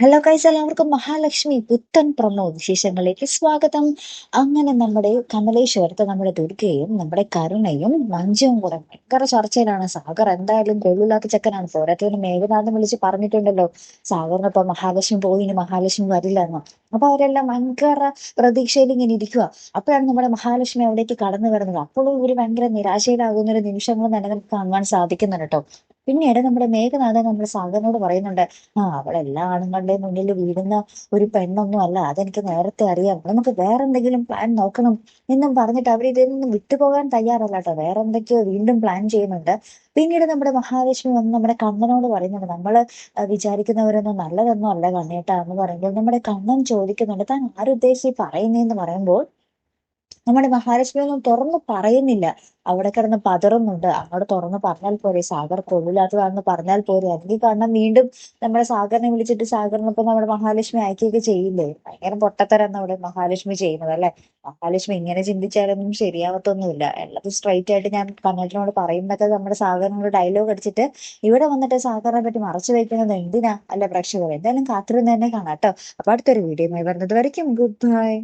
Hello കൈസ് എല്ലാവർക്കും മഹാലക്ഷ്മി പുത്തൻ promo വിശേഷങ്ങളിലേക്ക് സ്വാഗതം. അങ്ങനെ നമ്മുടെ കമലേശ്വരത്ത് നമ്മുടെ ദുർഗയും നമ്മുടെ കരുണയും മഞ്ജുവും കൂടെ ഭയങ്കര ചർച്ചയിലാണ്. സാഗർ എന്തായാലും കൊള്ളില്ലാത്ത ചെക്കനാണ്. പോരാത്തതിന് മേഘനാഥം വിളിച്ച് പറഞ്ഞിട്ടുണ്ടല്ലോ. സാഗറിന് മഹാലക്ഷ്മി പോയി ഇനി മഹാലക്ഷ്മി വരില്ല എന്ന് അപ്പൊ അവരെല്ലാം ഭയങ്കര പ്രതീക്ഷയിൽ ഇങ്ങനെ ഇരിക്കുക അപ്പോഴാണ് നമ്മുടെ മഹാലക്ഷ്മി അവിടേക്ക് കടന്നു വരുന്നത്. അപ്പോഴും ഇവർ ഭയങ്കര നിരാശയിലാകുന്ന ഒരു നിമിഷങ്ങൾ തന്നെ നമുക്ക് കാണുവാൻ സാധിക്കുന്നുണ്ട് കേട്ടോ. പിന്നീട് നമ്മുടെ മേഘനാഥൻ നമ്മുടെ സാഗറിനോട് പറയുന്നുണ്ട് ആ അവൾ എല്ലാ ആണുങ്ങളുടെയും മുന്നിൽ വീഴുന്ന ഒരു പെണ്ണൊന്നും അല്ല. അതെനിക്ക് നേരത്തെ അറിയാം. നമുക്ക് വേറെ എന്തെങ്കിലും പ്ലാൻ നോക്കണം എന്നും പറഞ്ഞിട്ട് അവർ ഇതിൽ നിന്നും വിട്ടുപോകാൻ തയ്യാറല്ല കേട്ടോ. വേറെ എന്തൊക്കെയോ വീണ്ടും പ്ലാൻ ചെയ്യുന്നുണ്ട്. പിന്നീട് നമ്മുടെ മഹാലക്ഷ്മി വന്ന് നമ്മുടെ കണ്ണനോട് പറയുന്നുണ്ട് നമ്മൾ വിചാരിക്കുന്നവരൊന്നും നല്ലതൊന്നും അല്ല കണ്ണേട്ടാ എന്ന് പറയുമ്പോൾ നമ്മുടെ കണ്ണൻ ചോദിക്കുന്നുണ്ട്. താൻ ആരുദ്ദേശി പറയുന്നതെന്ന് പറയുമ്പോൾ നമ്മുടെ മഹാലക്ഷ്മി ഒന്നും തുറന്നു പറയുന്നില്ല. അവിടെ കിടന്ന് പതറുന്നുണ്ട്. അങ്ങോട്ട് തുറന്നു പറഞ്ഞാൽ പോരെ. സാഗർ കൊള്ളില്ലാത്തതാണെന്ന് പറഞ്ഞാൽ പോരെ. അല്ലെങ്കിൽ കാരണം വീണ്ടും നമ്മുടെ സാഗറിനെ വിളിച്ചിട്ട് സാഗറിനൊപ്പം നമ്മുടെ മഹാലക്ഷ്മി അയക്കുകയൊക്കെ ചെയ്യില്ലേ? ഭയങ്കര പൊട്ടത്തരം നമ്മുടെ മഹാലക്ഷ്മി ചെയ്യുന്നത് അല്ലെ? മഹാലക്ഷ്മി ഇങ്ങനെ ചിന്തിച്ചാലൊന്നും ശരിയാവത്തൊന്നുമില്ല. എല്ലാം സ്ട്രൈറ്റ് ആയിട്ട് ഞാൻ കണ്ണറ്റിനോട് പറയുമ്പോഴൊക്കെ നമ്മുടെ സാഗറിനോട് ഡയലോഗ് അടിച്ചിട്ട് ഇവിടെ വന്നിട്ട് സാഗറിനെ പറ്റി മറച്ചു വയ്ക്കുന്നത് എന്തിനാ? അല്ല പ്രേക്ഷകർ എന്തായാലും കാത്തിരുന്ന് തന്നെ കാണാം കേട്ടോ. അപ്പൊ അടുത്തൊരു വീഡിയോ വരുന്നത് വരയ്ക്കും. Good bye